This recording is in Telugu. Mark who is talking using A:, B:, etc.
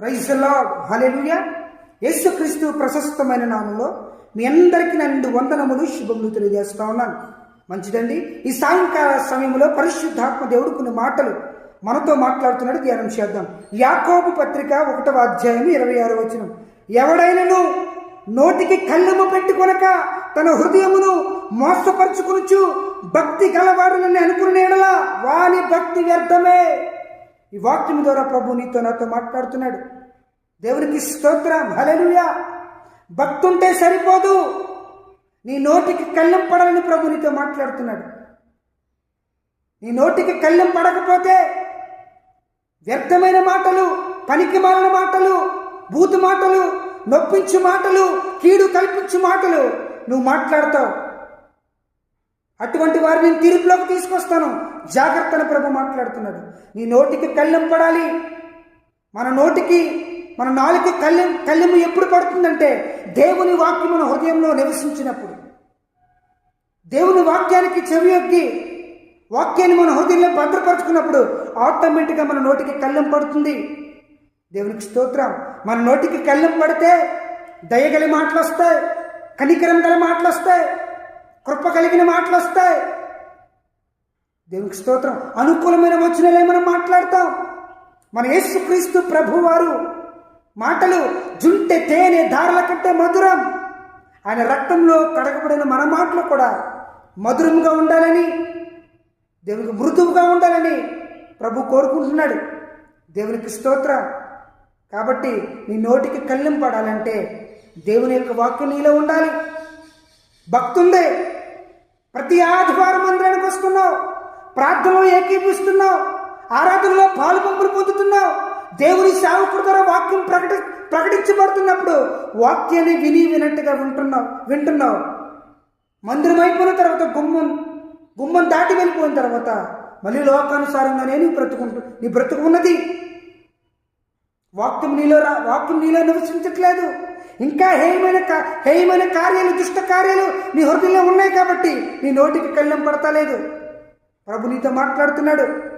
A: Praise lord. యేసుక్రీస్తు ప్రశస్తమైన నామంలో మీ అందరికీ నన్ను వందనములు శుభములు తెలియజేస్తా ఉన్నాను. మంచిదండి. ఈ సాయంకాల సమయంలో పరిశుద్ధాత్మ దేవుడు కొన్ని మాటలు మనతో మాట్లాడుతున్నాడు. ధ్యానం చేద్దాం. యాకోబు పత్రిక ఒకటవ అధ్యాయం ఇరవై ఆరు వచనం. ఎవడైనను నోటికి కళ్ళెము పెట్టుకొనక తన హృదయమును మోసపరుచుకునుచు భక్తి గలవాడునని అనుకునే వాని భక్తి వ్యర్థమే. ఈ వాక్యం ద్వారా ప్రభు నీతో నాతో మాట్లాడుతున్నాడు. దేవునికి స్తోత్రం. హలలుయా భక్తుంటే సరిపోదు. నీ నోటికి కళ్ళెం పడాలని ప్రభు నీతో మాట్లాడుతున్నాడు. నీ నోటికి కళ్ళెం పడకపోతే వ్యర్థమైన మాటలు పనికి మాలిన మాటలు బూతు మాటలు నొప్పించు మాటలు కీడు కల్పించు మాటలు నువ్వు మాట్లాడతావు. అటువంటి వారిని నేను తీర్పులోకి తీసుకొస్తాను. జాగ్రత్తను ప్రభు మాట్లాడుతున్నాడు. నీ నోటికి కళ్ళెం పడాలి. మన నోటికి మన నాలుగు కళ్ళెం కళ్ళెము ఎప్పుడు పడుతుందంటే దేవుని వాక్యం మన హృదయంలో నివసించినప్పుడు. దేవుని వాక్యానికి చెవి యొక్కి వాక్యాన్ని మన హృదయంలో భద్రపరుచుకున్నప్పుడు ఆటోమేటిక్గా మన నోటికి కళ్ళెం పడుతుంది. దేవునికి స్తోత్రం. మన నోటికి కళ్ళెం పడితే దయగలి మాటలు వస్తాయి. కనికరం గల మాటలు వస్తాయి. కృప కలిగిన మాటలు వస్తాయి. దేవునికి స్తోత్రం. అనుకూలమైన వచనాలే మనం మాట్లాడతాం? మన యేసుక్రీస్తు ప్రభువారు మాటలు జుంటె తేనె ధారల కంటే మధురం. ఆయన రక్తంలో కడగబడిన మన మాటలు కూడా మధురంగా ఉండాలని దేవునికి మృదువుగా ఉండాలని ప్రభు కోరుకుంటున్నాడు. దేవునికి స్తోత్రం. కాబట్టి నీ నోటికి కళ్ళెం పడాలంటే దేవుని యొక్క వాక్యం నీలో ఉండాలి. భక్తుందే ప్రతి ఆదివారం మందిరానికి వస్తున్నావు. ప్రార్థనలో ఏకీపిస్తున్నావు ఆరాధనలో పాలు పంపులు పొందుతున్నావు. దేవుని సేవకుడు ద్వారా వాక్యం ప్రకటి ప్రకటించబడుతున్నప్పుడు వాక్యాన్ని విని వినట్టుగా వింటున్నావు వింటున్నావు. మందిరం అయిపోయిన తర్వాత గుమ్మం గుమ్మం దాటి వెళ్ళిపోయిన తర్వాత మళ్ళీ లోకానుసారంగానే నీ బ్రతుకుంటు నీ బ్రతుకు ఉన్నది. వాక్యం నీలో రా వాక్యం నీలో నివసించట్లేదు. ఇంకా హేయమైన హేయమైన కార్యాలు దుష్ట కార్యాలు నీ హృదయంలో ఉన్నాయి కాబట్టి నీ నోటికి కళ్ళెం పడతలేదు. ప్రభు నీతో మాట్లాడుతున్నాడు.